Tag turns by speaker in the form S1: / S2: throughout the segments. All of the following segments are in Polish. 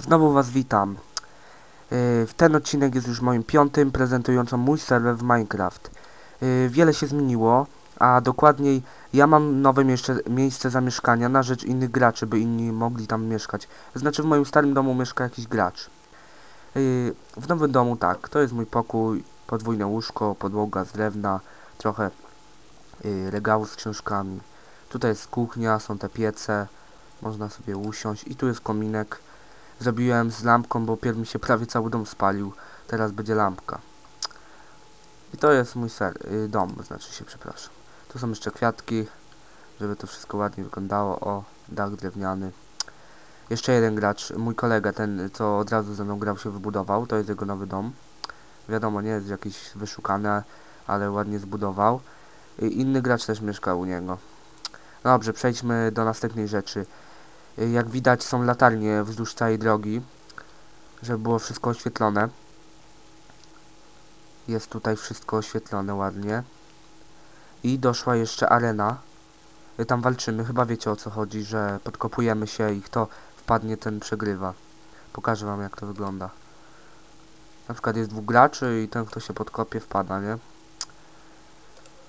S1: Znowu Was witam. Yy, Ten odcinek jest już moim piątym prezentującym mój serwer w Minecraft. Yy, Wiele się zmieniło, a dokładniej ja mam nowe miejsce, miejsce zamieszkania na rzecz innych graczy, by inni mogli tam mieszkać. Znaczy w moim starym domu mieszka jakiś gracz. Yy, W nowym domu tak, to jest mój pokój, podwójne łóżko, podłoga z drewna, trochę yy, regału z książkami. Tutaj jest kuchnia, są te piece, można sobie usiąść i tu jest kominek. Zrobiłem z lampką, bo pierw mi się prawie cały dom spalił. Teraz będzie lampka. I to jest mój ser y, dom, znaczy się, przepraszam. Tu są jeszcze kwiatki, żeby to wszystko ładnie wyglądało. O, dach drewniany. Jeszcze jeden gracz, mój kolega, ten co od razu ze mną grał, się wybudował. To jest jego nowy dom. Wiadomo, nie jest jakiś wyszukany, ale ładnie zbudował. I inny gracz też mieszka u niego. Dobrze, przejdźmy do następnej rzeczy. Y, Jak widać są latarnie wzdłuż całej drogi, żeby było wszystko oświetlone. Jest tutaj wszystko oświetlone ładnie. I doszła jeszcze arena. Y, Tam walczymy, chyba wiecie o co chodzi, że podkopujemy się i kto wpadnie ten przegrywa. Pokażę wam jak to wygląda. Na przykład jest dwóch graczy i ten kto się podkopie wpada, nie?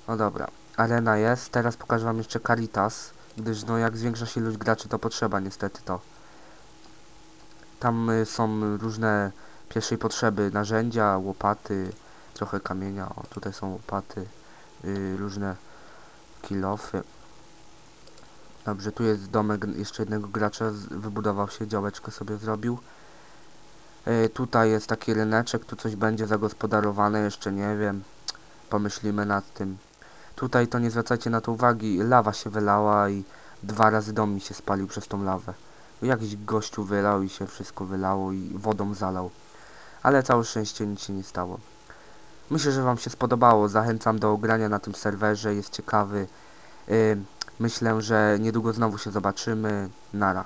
S1: No dobra, arena jest. Teraz pokażę wam jeszcze Caritas gdyż no jak zwiększa się ilość graczy to potrzeba niestety to. Tam y, są różne pierwszej potrzeby narzędzia, łopaty, trochę kamienia, o tutaj są łopaty, y, różne kilofy. Dobrze, tu jest domek jeszcze jednego gracza, wybudował się, działeczkę sobie zrobił. Y, tutaj jest taki ryneczek, tu coś będzie zagospodarowane, jeszcze nie wiem, pomyślimy nad tym. Tutaj to nie zwracajcie na to uwagi, lawa się wylała i dwa razy dom mi się spalił przez tą lawę. Jakiś gościu wylał i się wszystko wylało i wodą zalał. Ale całe szczęście nic się nie stało. Myślę, że wam się spodobało. Zachęcam do grania na tym serwerze, jest ciekawy. Yy, myślę, że niedługo znowu się zobaczymy. Nara.